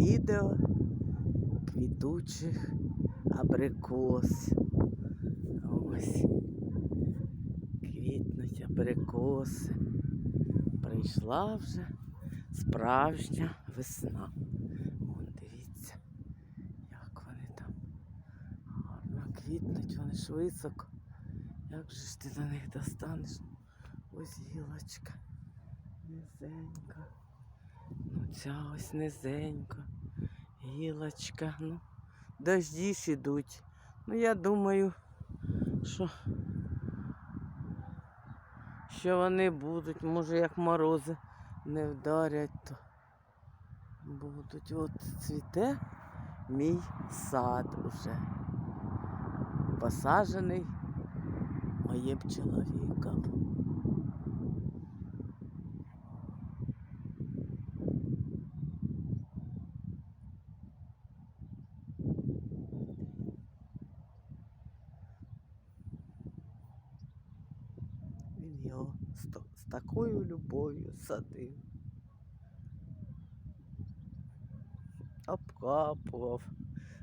відео квітучих абрикос. Ось. Квітнуть абрикоси. Прийшла вже справжня весна. Вон дивіться, як вони там гарно квітнуть, вони ж високо. Як же ж ти до них достанеш? Ось гілочка. Низенька. Ну, ця ось низенька. Гілочка. Ну, дожді ж ідуть. Ну, я думаю, що, що вони будуть. Може, як морози не вдарять, то будуть. От цвіте мій сад уже. Посаджений моїм чоловіком. Він його з, то- з такою садив. Обкапував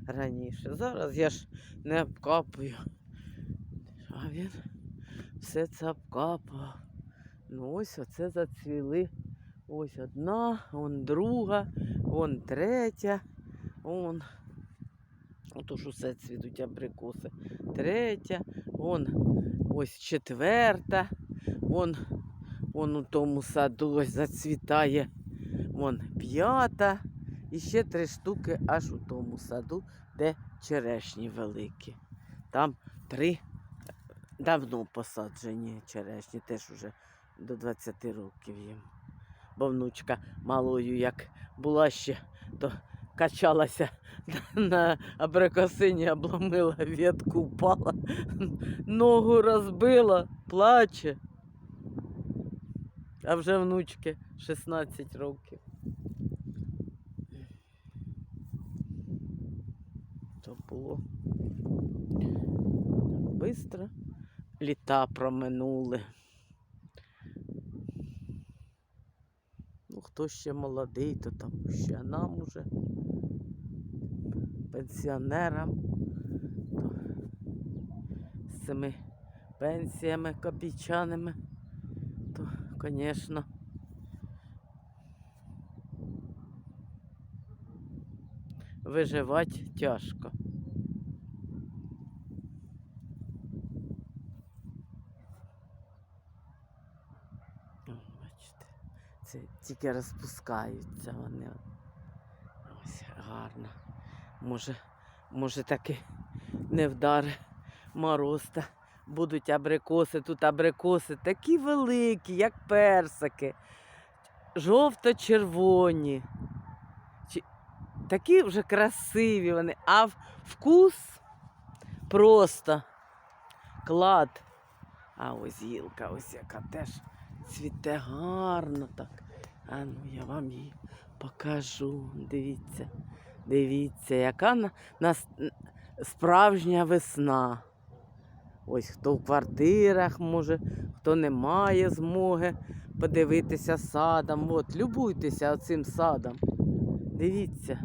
раніше. Зараз я ж не обкапую. А він все це обкапав. Ну ось оце зацвіли. Ось одна, он друга, он третя, он. Отож усе цвітуть абрикоси. Третя, он ось четверта, он, он у тому саду ось зацвітає. Вон п'ята. І ще три штуки аж у тому саду, де черешні великі. Там три давно посаджені черешні, теж уже до 20 років їм. Бо внучка малою, як була ще, то качалася на абрикосині, обломила ветку, впала, ногу розбила, плаче. А вже внучки 16 років. То було бистро. Літа проминули. Ну, хто ще молодий, то там ще нам уже пенсіонерам, то з цими пенсіями копійчаними, звісно, виживати тяжко. Бачите, це тільки розпускаються вони. Ось гарно. Може, може таки не вдари мороз та будуть абрикоси. Тут абрикоси такі великі, як персики, жовто-червоні. Такі вже красиві вони, а вкус просто клад. А ось гілка, ось яка теж цвіте гарно так. А ну я вам її покажу. Дивіться, дивіться, яка на, нас справжня весна. Ось хто в квартирах може, хто не має змоги подивитися садом. От, любуйтеся цим садом. Дивіться.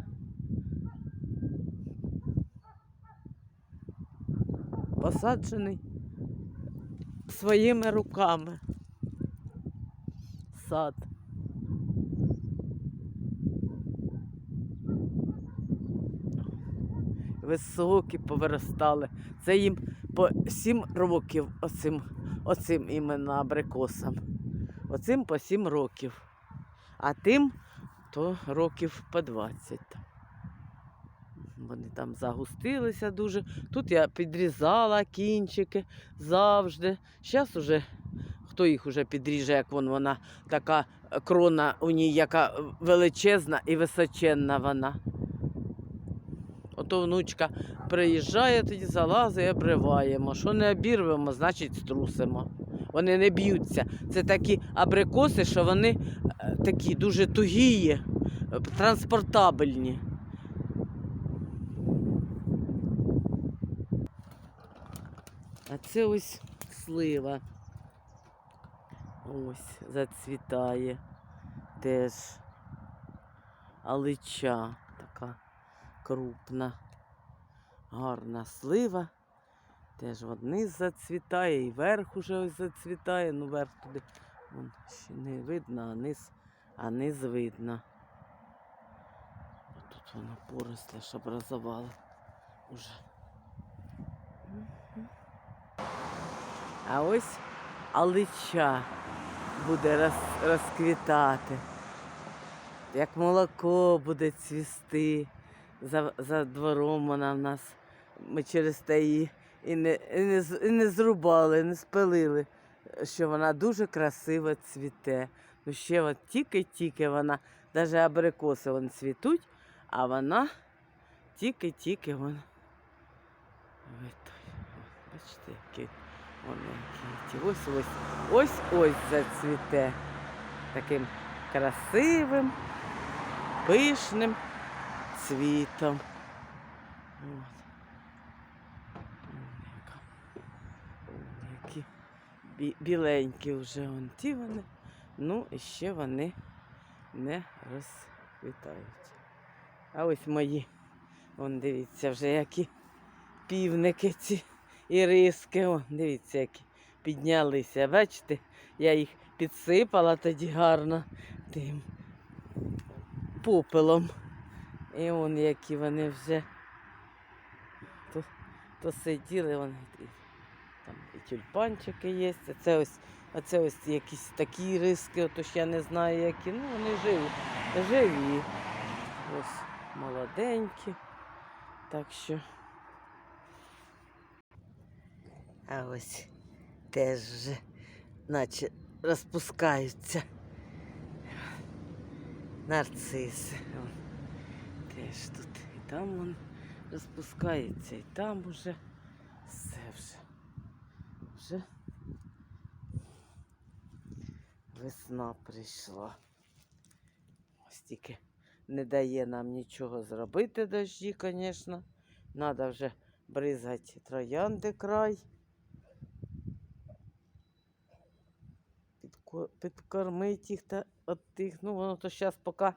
Посаджений своїми руками. Сад. Високі повиростали. Це їм по сім років оцим, оцим іменно абрикосам. Оцим по сім років. А тим то років по 20. Вони там загустилися дуже. Тут я підрізала кінчики завжди. Зараз уже хто їх уже підріже, як вон вона така крона у ній, яка величезна і височенна вона. Ото внучка приїжджає, тоді залазить обриваємо. Що не обірвемо, значить струсимо. Вони не б'ються. Це такі абрикоси, що вони е, такі дуже тугії, е, транспортабельні. А це ось слива. Ось зацвітає теж алича. Крупна. Гарна слива. Теж вниз зацвітає, і верх уже ось зацвітає. Ну, верх туди вон, ще не видно, а низ, а низ видно. Тут воно поросле, щоб образувало уже. А ось алича буде роз, розквітати. Як молоко буде цвісти. За, за двором вона в нас. Ми через те її і не, і, не, і не зрубали, не спилили, що вона дуже красиво цвіте. Ну ще от тільки-тільки вона, навіть абрикоси вон цвітуть, а вона тільки-тільки вон. Ой, той, о, Бачите, які вони які. Ось ось ось ось зацвіте. Таким красивим, пишним цвітом. От. Які біленькі вже вон ті вони. Ну і ще вони не розквітають. А ось мої. Вон дивіться вже які півники ці і риски. О, дивіться, які піднялися. Бачите, я їх підсипала тоді гарно тим попелом. І он які вони вже то, то сиділи, вони там і тюльпанчики є. Це ось, а це ось якісь такі риски, ото ж я не знаю які. Ну вони живі, живі. Ось молоденькі. Так що. А ось теж вже наче розпускаються нарциси. Теж тут і там вон розпускається, і там уже все вже. Вже весна прийшла. Ось тільки не дає нам нічого зробити дощі, звісно. Треба вже бризати троянди край. Підко- Підкормити їх та от тих. Ну, воно то зараз поки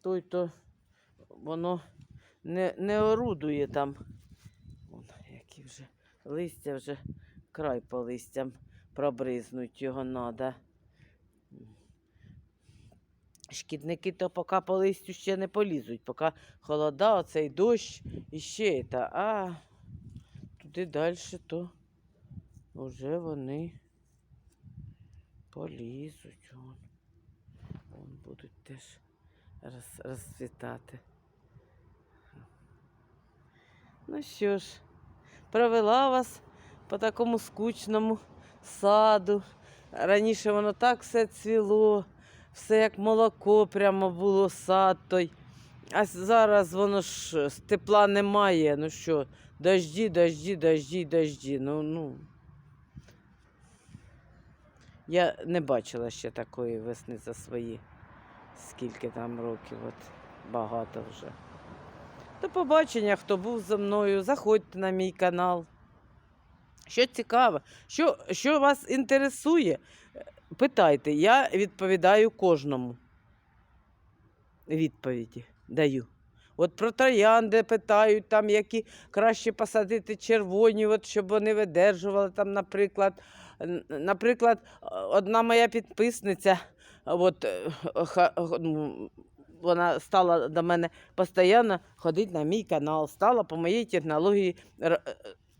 той то воно не, не орудує там. Вон, які вже листя вже край по листям пробризнуть його треба. Шкідники то поки по листю ще не полізуть, поки холода, оцей дощ і ще та, а туди далі то вже вони полізуть. Вон, вон будуть теж роз, розцвітати. Ну що ж, провела вас по такому скучному саду. Раніше воно так все цвіло, все як молоко прямо було сад той. А зараз воно ж тепла немає. Ну що, дожді, дожді, дожді, дожді. Ну, ну. Я не бачила ще такої весни за свої скільки там років, от багато вже. До побачення, хто був зі мною. Заходьте на мій канал. Що цікаво, що, що вас інтересує, питайте, я відповідаю кожному. Відповіді даю. От про троянди питають, там, які краще посадити червоні, от, щоб вони видержували. Там, наприклад, наприклад, одна моя підписниця, от, е, ну, вона стала до мене постійно ходити на мій канал, стала по моїй технології е,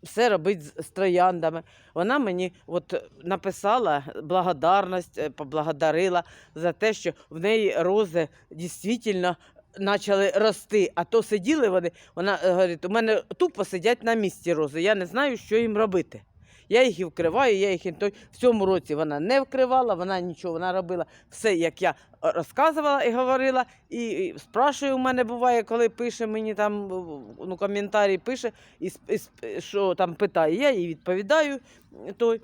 все робити з, з трояндами. Вона мені от написала благодарність, е, поблагодарила за те, що в неї рози дійсно почали рости. А то сиділи вони, вона е, говорить, у мене тупо сидять на місці рози. Я не знаю, що їм робити. Я їх і вкриваю, я їх і. В цьому році вона не вкривала, вона нічого, вона робила все, як я е, розказувала і говорила. І, і спрашує у мене буває, коли пише мені там ну, коментарі пише, і, і що там питає, я їй відповідаю. Той.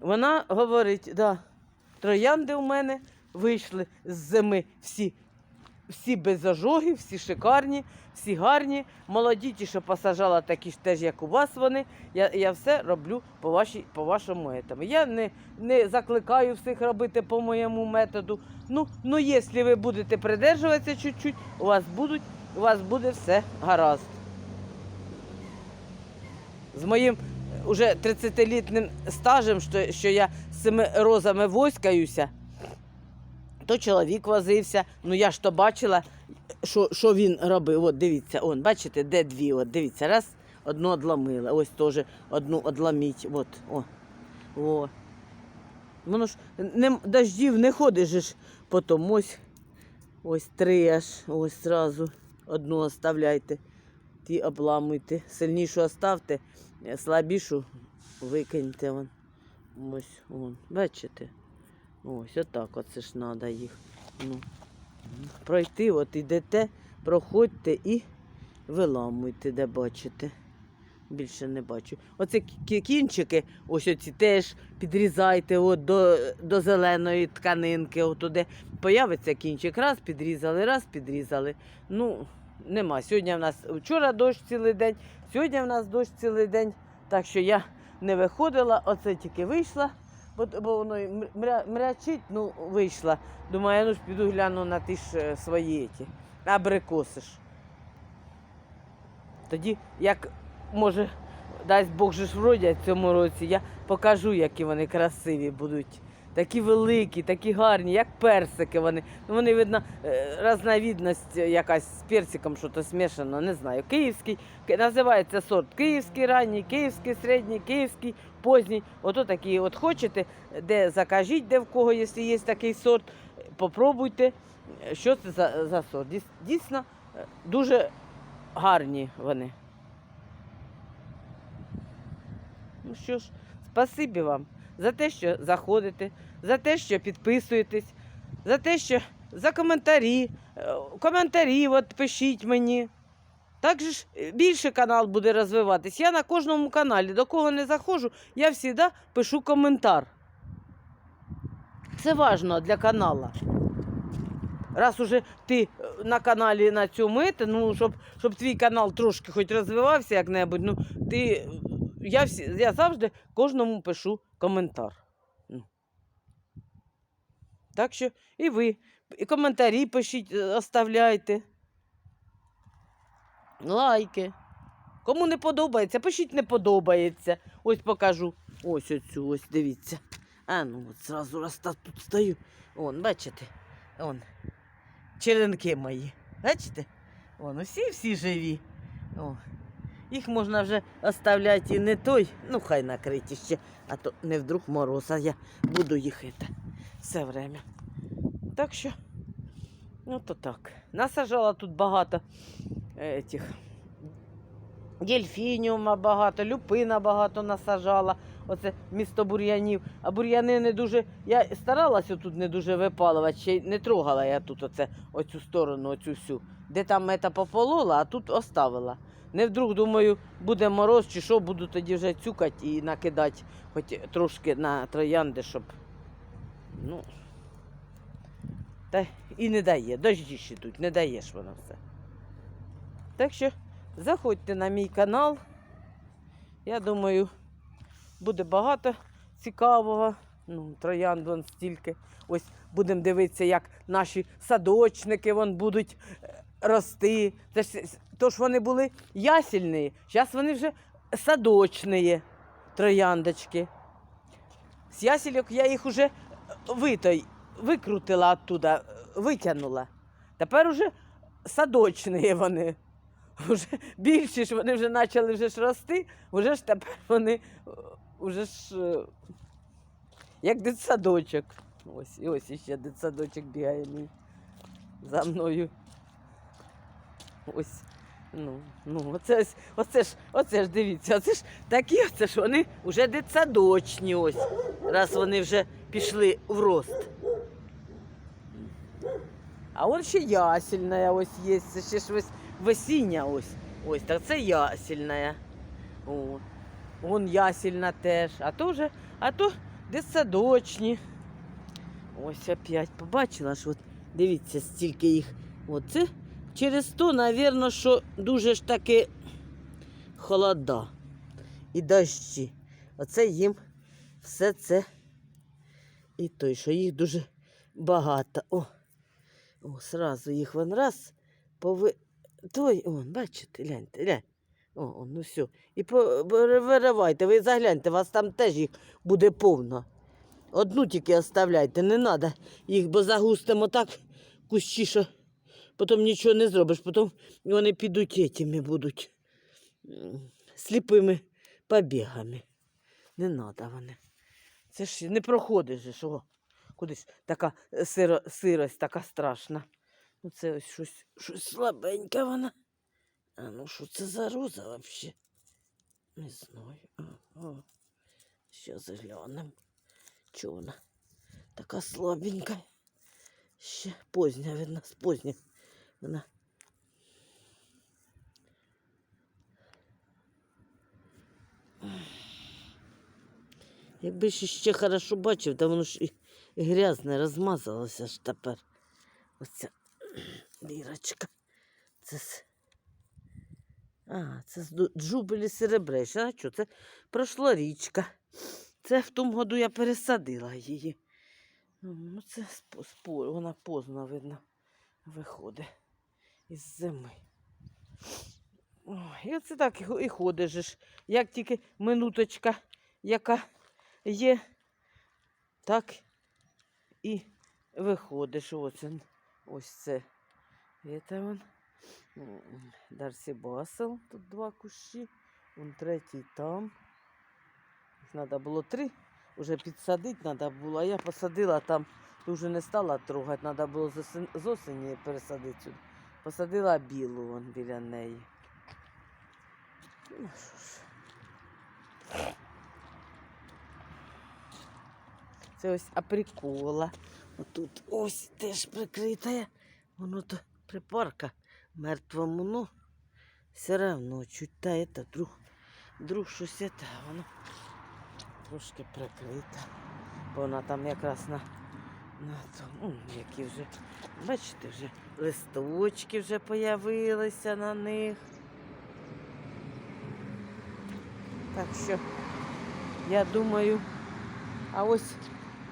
Вона говорить, да, троянди у мене вийшли з зими всі всі без ожогів, всі шикарні, всі гарні, молоді, ті, що посажала, такі ж теж, як у вас вони. Я, я все роблю по, вашій, по вашому етому. Я не, не закликаю всіх робити по моєму методу. Ну, ну, якщо ви будете придержуватися чуть-чуть, у вас будуть у вас буде все гаразд. З моїм е, уже 30-літним стажем, що, що я з цими розами воськаюся, то чоловік возився. Ну я ж то бачила, що, що він робив. От дивіться, он, бачите, де дві? От дивіться, раз, одну одламила, ось теж одну одламіть. От, о. О. Воно ж не, дождів не ходиш ж потім. Ось, ось три аж, ось зразу одну оставляйте. Ті обламуйте. Сильнішу оставте, слабішу викиньте. Вон. Ось, вон. Бачите? Ось, отак оце ж треба їх. Ну. Пройти, от ідете, проходьте і виламуйте, де бачите. Більше не бачу. Оце кінчики, ось оці теж підрізайте от до, до зеленої тканинки. От туди появиться кінчик. Раз підрізали, раз підрізали. Ну, нема. Сьогодні в нас вчора дощ цілий день, сьогодні в нас дощ цілий день. Так що я не виходила, оце тільки вийшла, бо, воно мрячить, ну вийшла. Думаю, ну ж піду гляну на ті ж е, свої ті, абрикоси ж. Тоді, як може, дасть Бог же ж вродять в цьому році, я покажу, які вони красиві будуть. Такі великі, такі гарні, як персики вони. Ну, вони, видно, е, разновидність якась з персиком, що то смішано, не знаю. Київський, називається сорт київський ранній, київський середній, київський поздній. Ото такі от хочете, де закажіть, де в кого, якщо є такий сорт, попробуйте, що це за, за сорт. Дійсно, е, дуже гарні вони. Ну що ж, спасибі вам за те, що заходите, за те, що підписуєтесь, за те, що за коментарі, е, коментарі от пишіть мені. Так же ж е, більше канал буде розвиватись. Я на кожному каналі, до кого не заходжу, я завжди пишу коментар. Це важливо для каналу. Раз уже ти е, на каналі на цьому, ну, щоб, щоб твій канал трошки хоч розвивався як-небудь, ну, ти, я, всі, я завжди кожному пишу коментар. Ну. Так що і ви, і коментарі пишіть, е, оставляйте. Лайки. Кому не подобається, пишіть не подобається. Ось покажу. Ось оцю, ось дивіться. А ну от зразу раз так тут стою. Вон, бачите? Вон. Черенки мої. Бачите? Вон, усі всі живі. О. Їх можна вже оставляти і не той, ну хай накриті ще, а то не вдруг мороз, а я буду їх все время. Так що, ну то так. Насажала тут багато этих дельфініума багато, люпина багато насажала. Оце місто бур'янів. А бур'яни не дуже. Я старалася тут не дуже випалювати, ще не трогала я тут оце, оцю сторону, оцю всю. Де там мета пополола, а тут оставила. Не вдруг, думаю, буде мороз чи що, буду тоді вже цюкати і накидати хоч трошки на троянди, щоб. Ну. Та і не дає. Дожді ще тут, не даєш воно все. Так що заходьте на мій канал. Я думаю, буде багато цікавого. Ну, троянд вон стільки. Ось будемо дивитися, як наші садочники вон будуть е, рости. Це ж, то ж вони були ясільні, зараз вони вже садочні трояндочки. З ясельок я їх уже витой, викрутила оттуда, витягнула. Тепер уже садочні вони. Уже більші ж вони вже почали вже ж рости, вже ж тепер вони е, уже ж е, як дитсадочок. Ось, і ось іще дитсадочок бігає мій за мною. Ось. Ну, ну, оце, оце ж, оце ж дивіться, оце ж такі, оце ж вони вже дитсадочні ось, раз вони вже пішли в рост. А он ще ясельна ось є, це ще ж ось весіння ось. Ось, так це ясельна. О. Вон ясельна теж. А то вже, а то дитсадочні. Ось опять побачила ж, от дивіться, стільки їх. Оце через то, напевно, що дуже ж таки холода і дощі. Оце їм все це і той, що їх дуже багато. О, о сразу їх вон раз пови... той, он, бачите, гляньте, глянь. О, ну все. І перевиривайте, ви загляньте, вас там теж їх буде повно. Одну тільки оставляйте, не треба їх, бо загустимо так кущі, що потім нічого не зробиш, потім вони підуть етими будуть сліпими побігами. Не треба вони. Це ж не проходиш же ж, о. Кудись така сиро, сирость така страшна. Ну це ось щось, щось слабеньке вона. А ну що це за роза взагалі? Не знаю. А, о. Ще заглянемо. Чого вона така слабенька? Ще позня, видно, з позніх. Вона. Якби ще, ще хорошо бачив, то воно ж і грязне, розмазалося ж тепер. Оця дірочка. Це з... А, це з джубелі серебрейші. А що? Це пройшла річка. Це в тому году я пересадила її. Ну, це спо- спо- вона поздно, видно, виходить із зими. І оце так і ходиш. Як тільки минуточка, яка є, так і виходиш. Ось, ось це. Це він. Дарсі Басел, тут два кущі, вон третій там. Їх треба було три, вже підсадити треба було, я посадила там, вже не стала трогати, треба було з осені пересадити сюди. Посадила білу вон біля неї. Ну що ж. Це ось априкола. Отут ось теж прикрита. Воно то припарка мертвому, ну все равно чуть та это друг, друг щось это, воно трошки прикрита. Бо вона там якраз на, на тому, які вже, бачите, вже листочки вже появилися на них. Так що я думаю, а ось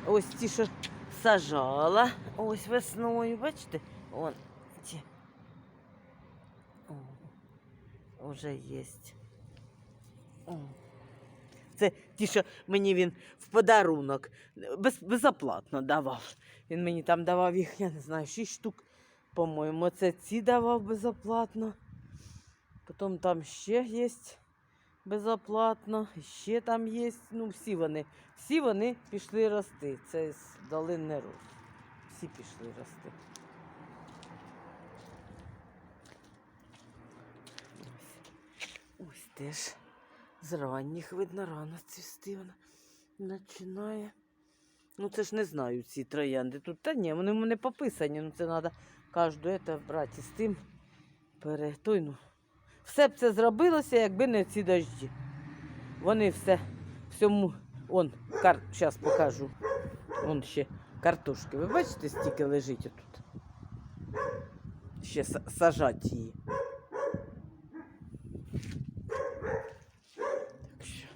ось ті, що сажала, ось весною, бачите? Вон ті. О, вже є. Це що мені він в подарунок без, безоплатно давав. Він мені там давав їх, я не знаю, 6 штук, по-моєму. Це ці давав безоплатно. Потім там ще є безоплатно, ще там є. Ну, всі вони, всі вони пішли рости. Це з долини роз. Всі пішли рости. Ось, ось теж з ранніх, видно, рано цвісти вона починає. Ну це ж не знаю ці троянди. Тут та ні, вони в мене пописані, ну це треба кожну це брати з тим. Пере... Той, ну. Все б це зробилося, якби не ці дожді. Вони все всьому. Он, кар... зараз покажу. Вон ще картошки. Ви бачите, стільки лежить тут. Ще са- сажать її. Так що.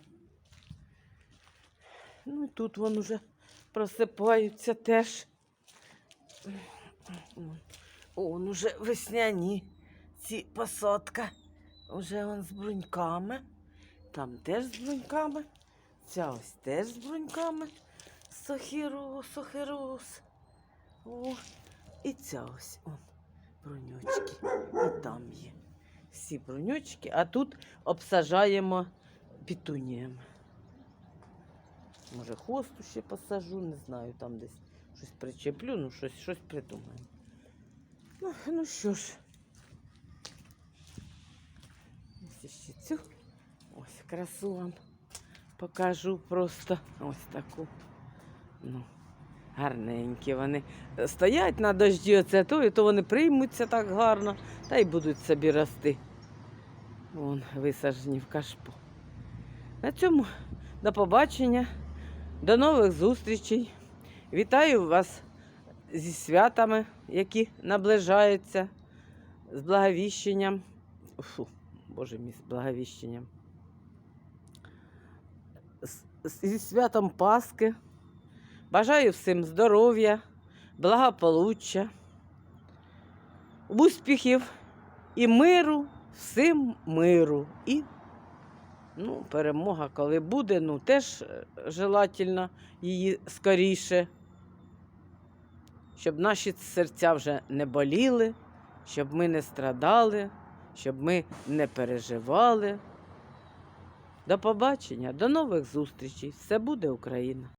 Ну і тут вон уже просипаються теж. Вон. О, уже весняні ці посадка. Уже вон з бруньками. Там теж з бруньками. Ця ось теж з бруньками. Сохірус, сохірус. О, і ця ось он, бруньочки. І там є. Всі бруньочки, а тут обсажаємо пітуніями. Може, хосту ще посажу, не знаю, там десь щось причеплю, ну щось, щось придумаю. Ну, ну що ж. Ось ще цю. Ось красу вам покажу просто ось таку. Ну, гарненькі вони. Стоять на дожді, оце то, і то вони приймуться так гарно, та й будуть собі рости. Вон висаджені в кашпо. На цьому до побачення, до нових зустрічей. Вітаю вас зі святами, які наближаються, з благовіщенням. Фу, Боже мій, з благовіщенням. Зі святом Пасхи. Бажаю всім здоров'я, благополуччя, успіхів І миру, всім миру. І ну, перемога, коли буде, ну теж е, желательно її скоріше. Щоб наші серця вже не боліли, щоб ми не страдали, щоб ми не переживали. До побачення, до нових зустрічей. Все буде Україна!